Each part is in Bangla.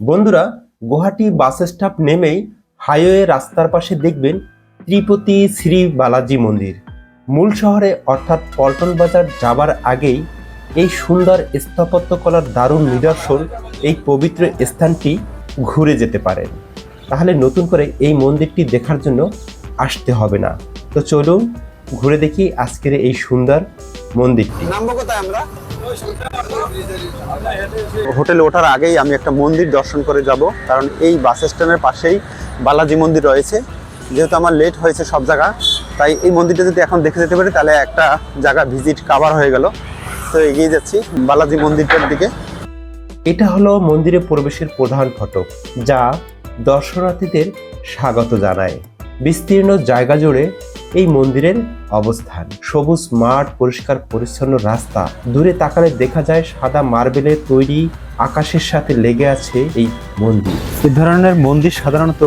বন্ধুরা, গুয়াহাটি বাস স্টপ নেমেই হাইওয়ে রাস্তার পাশে দেখবেন ত্রিপতি শ্রী বালাজি মন্দির। মূল শহরে অর্থাৎ পল্টন বাজার যাবার আগেই এই সুন্দর স্থাপত্যকলার দারুণ নিদর্শন, এই পবিত্র স্থানটি ঘুরে যেতে পারেন তাহলে নতুন করে এই মন্দিরটি দেখার জন্য আসতে হবে না। তো চলুন, ঘুরে দেখি আজকের এই সুন্দর মন্দিরটি। কোথায় আমরা? হোটেলে ওঠার আগেই আমি একটা মন্দির দর্শন করে যাব, কারণ এই বাস স্ট্যান্ডের পাশেই বালাজি মন্দির রয়েছে। যেহেতু আমার লেট হয়েছে সব জায়গা, তাই এই মন্দিরটা যদি এখন দেখে যেতে পারি, তাহলে একটা জায়গা ভিজিট কাভার হয়ে গেল। তো এগিয়ে যাচ্ছি বালাজি মন্দিরটার দিকে। এটা হলো মন্দিরে প্রবেশের প্রধান ফটক, যা দর্শনার্থীদের স্বাগত জানায়। বিস্তীর্ণ জায়গা জুড়ে এই মন্দিরের অবস্থান। সবুজ মাঠ পরিষ্কার পরিচ্ছন্ন রাস্তা। দূরে তাকালে দেখা যায় সাদা মার্বেলের তৈরি আকাশের সাথে লেগে আছে এই মন্দির। এই ধরনের মন্দির সাধারণত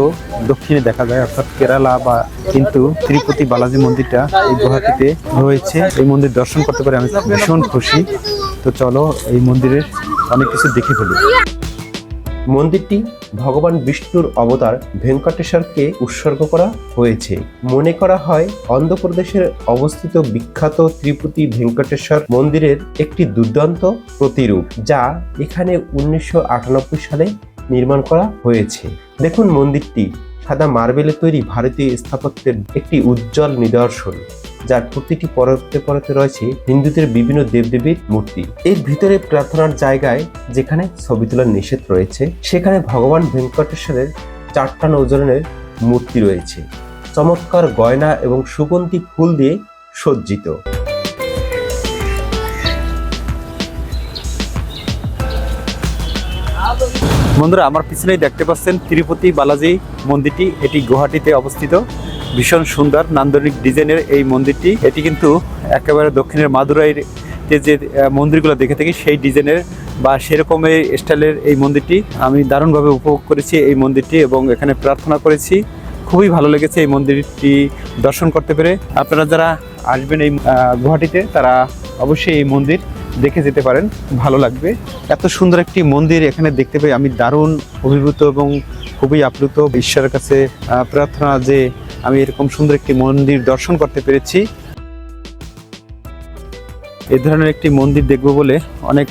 দক্ষিণে দেখা যায় অর্থাৎ কেরালা বা কিন্তু তিরুপতি বালাজি মন্দিরটা এই গুহাটিতে রয়েছে। এই মন্দির দর্শন করতে পারে আমি ভীষণ খুশি। তো চলো এই মন্দিরের অনেক কিছু দেখে ফেলি। মন্দিরটি ভগবান বিষ্ণুর অবতার ভেঙ্কটেশ্বরকে উৎসর্গ করা হয়েছে। মনে করা হয়, অন্ধ্রপ্রদেশের অবস্থিত বিখ্যাত ত্রিপুতি ভেঙ্কটেশ্বর মন্দিরের একটি দুর্দান্ত প্রতিরূপ, যা এখানে উনিশশো আটানব্বই সালে নির্মাণ করা হয়েছে। দেখুন মন্দিরটি, সাদা মার্বেলে তৈরি ভারতীয় স্থাপত্যের একটি উজ্জ্বল নিদর্শন। যার প্রতিটি পরতে পরতে রয়েছে হিন্দুদের বিভিন্ন দেবদেবীর মূর্তি। এর ভিতরে প্রার্থনার জায়গায় যেখানে ছবি তোলার নিষেধ রয়েছে, সেখানে ভগবান ভেঙ্কটেশ্বরের চারটা নৌজনের মূর্তি রয়েছে। চমৎকার গয়না এবং সুগন্ধি ফুল দিয়ে সজ্জিত। বন্ধুরা, আমার পিছনেই দেখতে পাচ্ছেন তিরুপতি বালাজি মন্দিরটি। এটি গুয়াহাটিতে অবস্থিত। ভীষণ সুন্দর নান্দনিক ডিজাইনের এই মন্দিরটি। এটি কিন্তু একেবারে দক্ষিণের মাদুরাইয়ের যে মন্দিরগুলো দেখে থাকি, সেই ডিজাইনের বা সেরকমের স্টাইলের এই মন্দিরটি। আমি দারুণভাবে উপভোগ করেছি এই মন্দিরটি এবং এখানে প্রার্থনা করেছি। খুবই ভালো লেগেছে এই মন্দিরটি দর্শন করতে পেরে। আপনারা যারা আসবেন এই গুয়াহাটিতে, তারা অবশ্যই এই মন্দির দেখে যেতে পারেন। ভালো লাগবে। এত সুন্দর একটি মন্দির এখানে দেখতে পেয়ে আমি দারুণ অভিভূত এবং খুবই আপ্লুত। ঈশ্বরের কাছে প্রার্থনা যে আমি এরকম সুন্দর একটি মন্দির দর্শন করতে পেরেছি। এই ধরনের একটি মন্দির দেখব বলে অনেক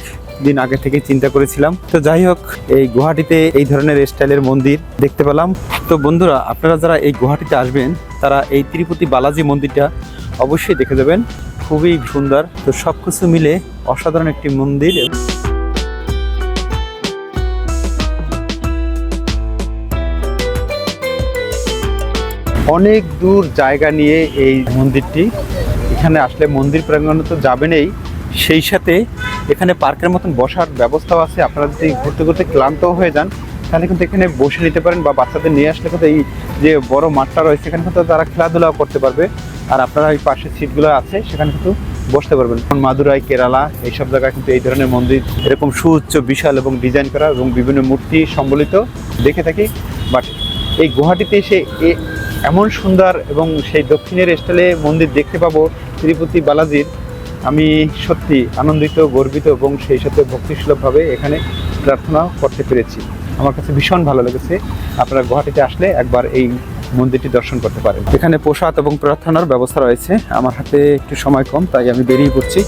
দিন আগে থেকে চিন্তা করেছিলাম। তো যাই হোক, এই গুয়াহাটিতে এই ধরনের স্টাইলের মন্দির দেখতে পেলাম। তো বন্ধুরা, আপনারা যারা এই গুয়াহাটিতে আসবেন, তারা এই তিরুপতি বালাজি মন্দিরটা অবশ্যই দেখে যাবেন। খুবই সুন্দর। তো সব কিছু মিলে অসাধারণ একটি মন্দির। অনেক দূর জায়গা নিয়ে এই মন্দিরটি। এখানে আসলে মন্দির প্রাঙ্গণে তো যাবেনই। সেই সাথে এখানে পার্কের মতন বসার ব্যবস্থাও আছে। আপনারা যদি ঘুরতে ঘুরতে ক্লান্ত হয়ে যান, তাহলে কিন্তু এখানে বসে নিতে পারেন বা বাচ্চাদের নিয়ে আসলে কিন্তু এই যে বড় মাঠটা রয়েছে এখানে কিন্তু তারা খেলাধুলাও করতে পারবে। আর আপনারা এই পাশের সিটগুলো আছে, সেখানে কিন্তু বসতে পারবেন। মাদুরাই, কেরালা, এইসব জায়গায় কিন্তু এই ধরনের মন্দির এরকম সুউচ্চ, বিশাল এবং ডিজাইন করা এবং বিভিন্ন মূর্তি সম্বলিত দেখে থাকি। বাট এই গুয়াহাটিতে এসে এমন সুন্দর এবং সেই দক্ষিণের স্টাইলে মন্দির দেখতে পাবো তিরুপতি বালাজির। আমি সত্যি আনন্দিত, গর্বিত এবং সেই সাথে ভক্তিসুলভভাবে এখানে প্রার্থনা করতে পেরেছি। আমার কাছে ভীষণ ভালো লেগেছে। আপনারা গুয়াহাটিতে আসলে একবার এই মন্দিরটি দর্শন করতে পারেন। এখানে প্রসাদ এবং প্রার্থনার ব্যবস্থা রয়েছে। আমার হাতে একটু সময় কম, তাই আমি বেরিয়ে পড়ছি।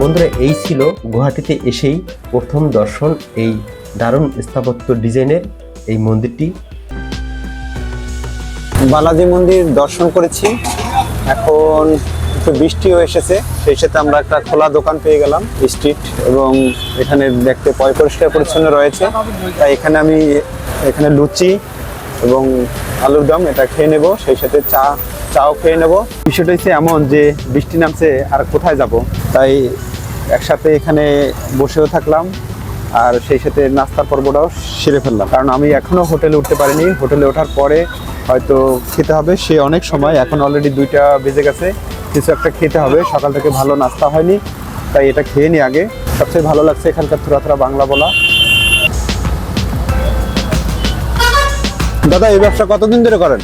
বন্ধুরা, এই ছিল গুয়াহাটিতে এসেই প্রথম দর্শন এই দারুণ স্থাপত্য ডিজাইনের এই মন্দিরটি। বালাজি মন্দির দর্শন করেছি। এখন একটু বৃষ্টিও এসেছে, সেই সাথে আমরা একটা খোলা দোকান পেয়ে গেলাম স্ট্রিট এবং এখানে দেখতে পরিষ্কার পরিচ্ছন্ন রয়েছে। তাই এখানে আমি এখানে লুচি এবং আলুর দম এটা খেয়ে নেব, সেই সাথে চা, চাও খেয়ে নেব। বিষয়টা হচ্ছে এমন যে বৃষ্টি নামছে আর কোথায় যাব। তাই একসাথে এখানে বসেও থাকলাম, আর সেই সাথে নাস্তার পর্বটাও সেরে ফেললাম। কারণ আমি এখনও হোটেলে উঠতে পারিনি। হোটেলে ওঠার পরে হয়তো খেতে হবে। সে অনেক সময় এখন অলরেডি দুইটা বেজে গেছে কিছু একটা খেতে হবে। সকাল থেকে ভালো নাস্তা হয়নি তাই এটা খেয়ে নি আগে। সবচেয়ে ভালো লাগছে এখানকার থোড়া বাংলা বলা। দাদা এই ব্যবসা কতদিন ধরে করেন?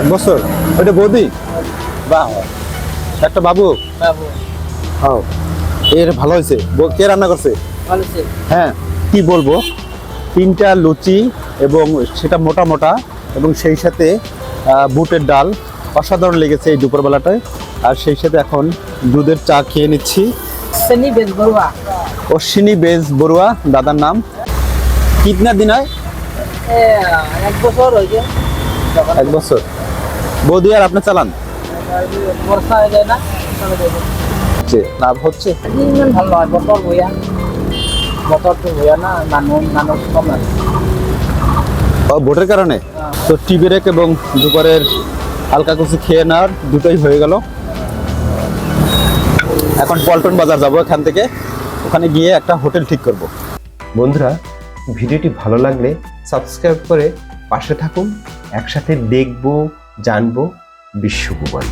এক বছর ওইটা বৌদি? বাহ। একটা বাবু? ও এর ভালো হয়েছে। কে রান্না করছে? হ্যাঁ কি বলব? তিনটা লুচি এবং সেটা মোটা মোটা এবং সেই সাথে বুটের ডাল। অসাধারণ লেগেছে এই দুপুরবেলাটায়। আর সেই সাথে এখন দুধের চা খেয়ে নিচ্ছি। অশ্বিনী বেজ বড়ুয়া। দাদার নাম। কিতনা দিন হয়? এক বছর হয়েছে। এক বছর। বৌদি আর আপনি চালান? বর্ষা হয়ে যায় না হচ্ছে লাভ হচ্ছে। ভালো হয় বইয়া। ভোটের কারণে? তো টি ব্রেক এবং দুপুরের হালকা কিছু খেয়ে নেওয়ার দুটোই হয়ে গেল। এখন পল্টন বাজার যাব এখান থেকে। ওখানে গিয়ে একটা হোটেল ঠিক করব। বন্ধুরা ভিডিওটি ভালো লাগলে সাবস্ক্রাইব করে পাশে থাকুন। একসাথে দেখব জানব বিশ্বভুবন।